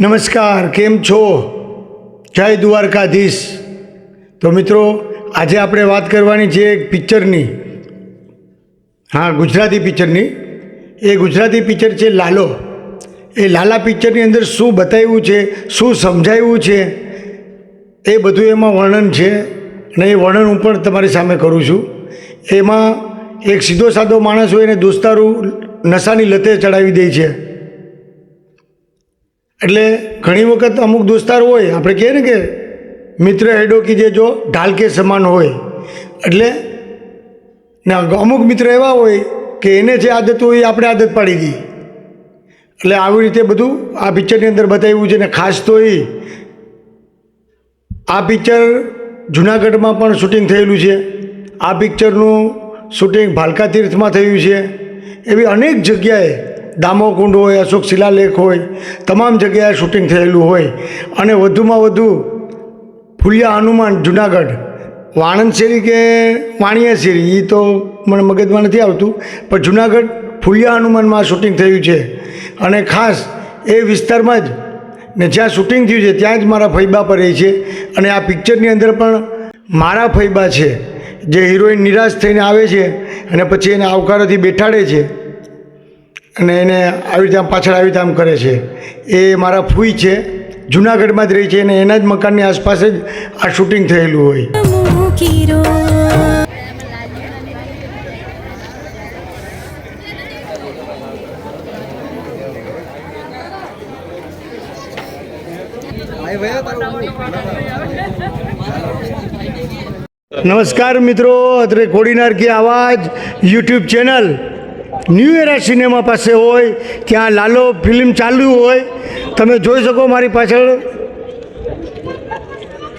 નમસ્કાર, કેમ છો? જય દ્વારકાધીશ. તો મિત્રો, આજે આપણે વાત કરવાની છે એક પિક્ચરની. હા, ગુજરાતી પિક્ચરની. એ ગુજરાતી પિક્ચર છે લાલો. એ લાલા પિક્ચરની અંદર શું બતાવ્યું છે, શું સમજાવ્યું છે, એ બધું એમાં વર્ણન છે અને એ વર્ણન હું પણ તમારી સામે કરું છું. એમાં એક સીધો સાધો માણસ હોય એને દોસ્તારું નશાની લતે ચડાવી દે છે. એટલે ઘણી વખત અમુક દોસ્તાર હોય, આપણે કહીએ ને કે મિત્ર હેડો કી જે જો ઢાલ કે સમાન હોય. એટલે ને અમુક મિત્ર એવા હોય કે એને જે આદત હોય એ આપણે આદત પાડી દઈએ. એટલે આવી રીતે બધું આ પિક્ચરની અંદર બતાવ્યું છે ને ખાસ તો એ. આ પિક્ચર જુનાગઢમાં પણ શૂટિંગ થયેલું છે. આ પિક્ચરનું શૂટિંગ ભાલકા તીર્થમાં થયું છે. એવી અનેક જગ્યાએ દામોકુંડ હોય, અશોક શિલાલેખ હોય, તમામ જગ્યાએ શૂટિંગ થયેલું હોય. અને વધુમાં વધુ ફુલિયા હનુમાન, જુનાગઢ, વાણંદ શેરી કે વાણિયા શેરી એ તો મને મગજમાં નથી આવતું, પણ જુનાગઢ ફુલિયા હનુમાનમાં શૂટિંગ થયું છે. અને ખાસ એ વિસ્તારમાં જ ને જ્યાં શૂટિંગ થયું છે, ત્યાં જ મારા ફૈબા પર રહે છે. અને આ પિક્ચરની અંદર પણ મારા ફૈબા છે, જે હિરોઈન નિરાશ થઈને આવે છે અને પછી એને આવકારોથી બેઠાડે છે. અને એને આવી રીતે આમ પાછળ આવી રીતે આમ કરે છે. એ મારા ફૂઈ છે, જુનાગઢમાં જ રહી છે અને એના જ મકાનની આસપાસ જ આ શૂટિંગ થયેલું હોય. નમસ્કાર મિત્રો, અત્રે કોડીનાર કે આવાજ YouTube channel. New era cinema પાસે હોય, ત્યાં લાલો ફિલ્મ ચાલુ હોય, તમે જોઈ શકો મારી પાછળ.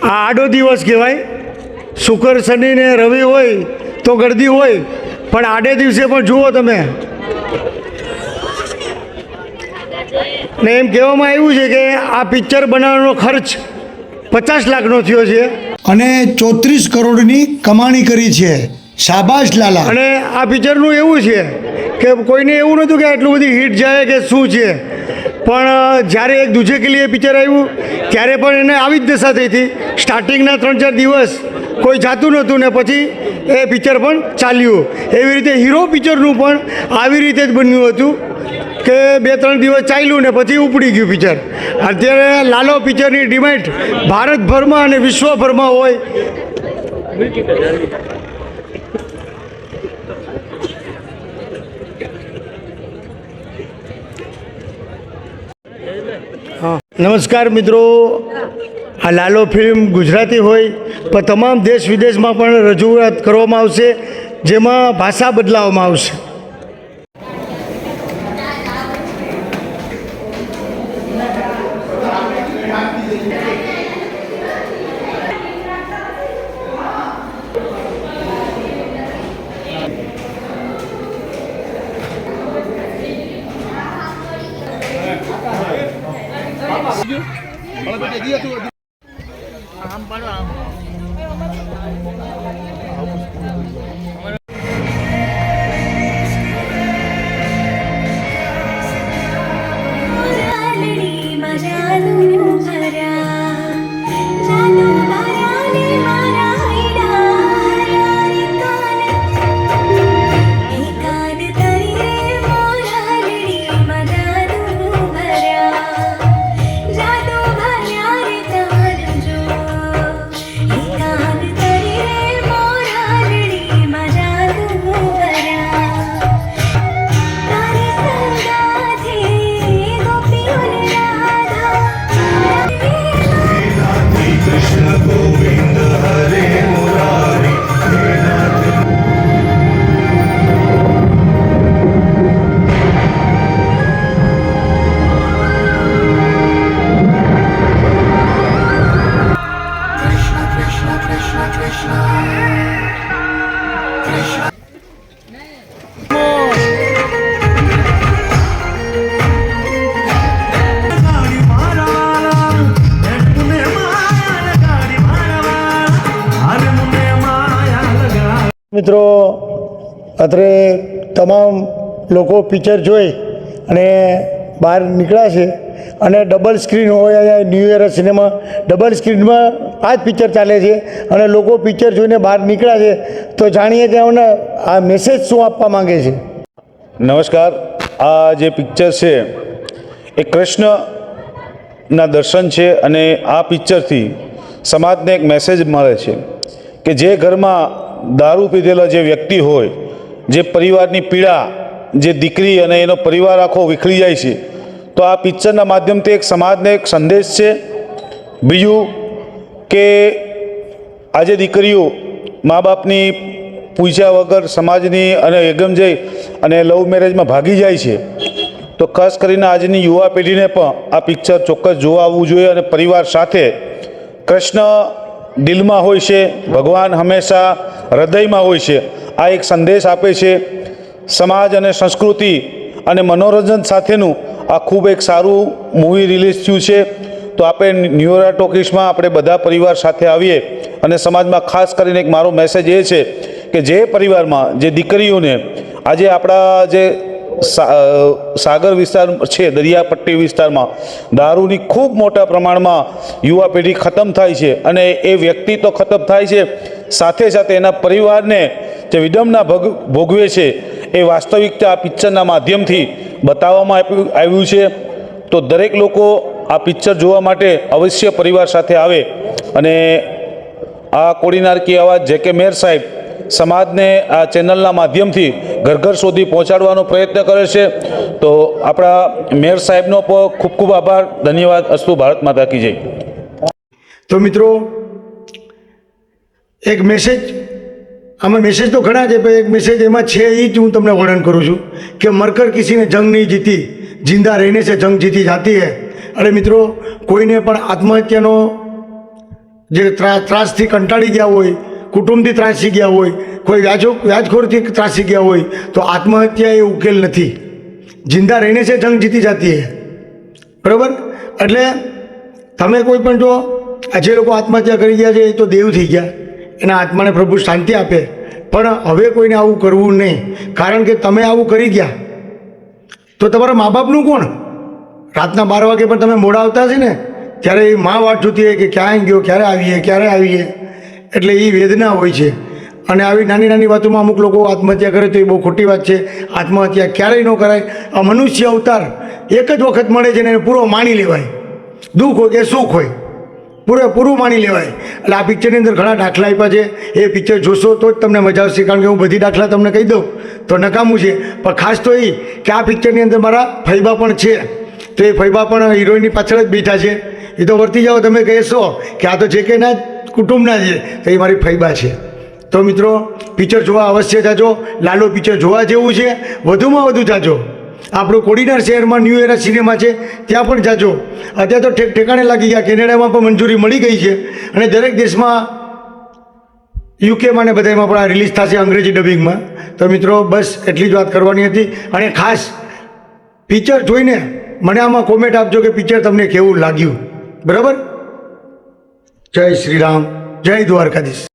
આ આડો દિવસ કહેવાય. શુક્ર, શનિ ને રવિ હોય તો ગરદી હોય, પણ આડે દિવસે પણ જુઓ તમે. ને એમ કહેવામાં આવ્યું છે કે આ પિક્ચર બનાવવાનો ખર્ચ પચાસ લાખનો થયો છે. અને ચોત્રીસ કરોડની કમાણી કરી છે. શાબાશ લાલા. અને આ પિક્ચરનું એવું છે કે કોઈને એવું નહોતું કે આટલું બધી હિટ જાય કે શું છે. પણ જ્યારે એક દૂજે કે લીએ પિક્ચર આવ્યું, ત્યારે પણ એને આવી જ દશા થઈ હતી. સ્ટાર્ટિંગના ત્રણ ચાર દિવસ કોઈ જાતું નહોતું ને પછી એ પિક્ચર પણ ચાલ્યું. એવી રીતે હીરો પિક્ચરનું પણ આવી રીતે જ બન્યું હતું કે બે ત્રણ દિવસ ચાલ્યું ને પછી ઉપડી ગયું પિક્ચર. અત્યારે લાલો પિક્ચરની ડિમાન્ડ ભારતભરમાં અને વિશ્વભરમાં હોય. નમસ્કાર મિત્રો. આ લાલો ફિલ્મ ગુજરાતી હોય, પણ તમામ દેશ વિદેશમાં પણ રજૂઆત કરવામાં આવશે, જેમાં ભાષા બદલાવવામાં આવશે. Ambalam. મિત્રો, અત્રે તમામ લોકો પિક્ચર જોઈ અને બહાર નીકળ્યા છે અને ડબલ સ્ક્રીન હોય અહીંયા ન્યૂ ઇયર સિનેમા ડબલ સ્ક્રીનમાં આ જ પિક્ચર ચાલે છે અને લોકો પિક્ચર જોઈને બહાર નીકળ્યા છે. તો જાણીએ કે અમને આ મેસેજ શું આપવા માંગે છે? નમસ્કાર. આ જે પિક્ચર છે, એ કૃષ્ણના દર્શન છે અને આ પિક્ચરથી સમાજને એક મેસેજ મળે છે કે જે ઘરમાં દારૂ પીધેલો જે વ્યક્તિ હોય, જે પરિવારની પીડા, જે દીકરી અને એનો પરિવાર આખો વિખરી જાય છે, તો આ પિક્ચરના માધ્યમથી એક સમાજને એક સંદેશ છે. બીજું કે આજે દીકરીઓ મા બાપની પૂછ્યા વગર સમાજની અને એકમ જઈ અને લવ મેરેજમાં ભાગી જાય છે, તો ખાસ કરીને આજની યુવા પેઢીને પણ આ પિક્ચર ચોક્કસ જોવા આવવું જોઈએ અને પરિવાર સાથે કૃષ્ણ દિલમાં હોય છે, ભગવાન હંમેશા હૃદયમાં હોય છે. આ એક સંદેશ આપે છે, સમાજ અને સંસ્કૃતિ અને મનોરંજન સાથેનું આ ખૂબ એક સારું મૂવી રિલીઝ થયું છે. તો આપણે ન્યુયોરા ટોકીસમાં આપણે બધા પરિવાર સાથે આવીએ અને સમાજમાં ખાસ કરીને એક મારો મેસેજ એ છે કે જે પરિવારમાં જે દીકરીઓને આજે આપણા જે સાગર વિસ્તાર છે, દરિયાપટ્ટી વિસ્તારમાં. દારૂની ખૂબ મોટા પ્રમાણમાં યુવા પેઢી ખતમ થાય છે અને એ વ્યક્તિ તો ખતમ થાય છે. સાથે સાથે એના પરિવારને જે વિડમના ભોગ, ભોગવે છે, એ વાસ્તવિકતા આ પિક્ચરના માધ્યમથી બતાવવામાં આવ્યું છે. તો દરેક લોકો આ પિક્ચર જોવા માટે અવશ્ય પરિવાર સાથે આવે. અને આ કોડીનારકી અવાજ જે કે મેર સાહેબ સમાજને આ ચેનલના માધ્યમથી ઘર ઘર સુધી પહોંચાડવાનો પ્રયત્ન કરે છે. તો આપણા મેયર સાહેબનો પણ ખૂબ ખૂબ આભાર. ધન્યવાદ. અસ્તુ ભારત માતા કી જય. તો મિત્રો, એક મેસેજ આમાં મેસેજ તો ઘણા છે, પણ એક મેસેજ એમાં છે એ જ હું તમને વર્ણન કરું છું કે મરકર કિસીને જંગ નહીં જીતી, જિંદા રહીને છે, જંગ જીતી જાતી હે. અને મિત્રો, કોઈને પણ આત્મહત્યાનો જે ત્રા, ત્રાસથી કંટાળી ગયા હોય કુટુંબથી ત્રાસી ગયા હોય, કોઈ વ્યાજો, વ્યાજખોરથી ત્રાસી ગયા હોય, તો આત્મહત્યા એ ઉકેલ નથી. જિંદા રહીને છે, જંગ જીતી જતી હે બરાબર? એટલે તમે કોઈ પણ જો આ જે લોકો આત્મહત્યા કરી ગયા છે, એ તો દેવ થઈ ગયા. એના આત્માને પ્રભુ શાંતિ આપે. પણ હવે કોઈને આવું કરવું નહીં. કારણ કે તમે આવું કરી ગયા. તો તમારા મા બાપનું કોણ? રાતના બાર વાગે પણ તમે મોડા આવતા હશે ને, ત્યારે એ મા વાટ જોતી હોય કે ક્યાં ગયો, ક્યારે આવીએ ક્યારે આવીએ? એટલે એ વેદના હોય છે. અને આવી નાની નાની વાતોમાં અમુક લોકો આત્મહત્યા કરે તો એ બહુ ખોટી વાત છે. આત્મહત્યા ક્યારેય ન કરાય. આ મનુષ્ય અવતાર એક જ વખત મળે છે ને એને પૂરો માણી લેવાય. દુઃખ હોય કે સુખ હોય પૂરેપૂરું માણી લેવાય. એટલે આ પિક્ચરની અંદર ઘણા દાખલા આપ્યા છે. એ પિક્ચર જોશો તો જ તમને મજા આવશે, કારણ કે હું બધી દાખલા તમને કહી દઉં. તો નકામું છે. પણ ખાસ તો એ કે આ પિક્ચરની અંદર મારા ફૈબા પણ છે. તો એ ફૈબા પણ હિરોઈનની પાછળ જ બેઠા છે. એ તો વર્તી જાઓ, તમે કહેશો કે આ તો જે કે ના કુટુંબના છે તો એ મારી ફૈબા છે. તો મિત્રો, પિક્ચર જોવા અવશ્ય જાજો. લાલો પિક્ચર જોવા જેવું છે. વધુમાં વધુ જાજો. આપણું કોડીનાર શહેરમાં ન્યૂ એરા સિનેમા છે, ત્યાં પણ જાજો. અત્યારે તો ઠેક ઠેકાણે લાગી ગયા. કેનેડામાં પણ મંજૂરી મળી ગઈ છે. અને દરેક દેશમાં યુકેમાં ને બધામાં પણ આ રિલીઝ થશે અંગ્રેજી ડબિંગમાં તો મિત્રો, બસ એટલી જ વાત કરવાની હતી. અને ખાસ પિક્ચર જોઈને મને આમાં કોમેન્ટ આપજો કે પિક્ચર તમને કેવું લાગ્યું. બરાબર? જય શ્રી રામ જય દ્વારકાધીશ.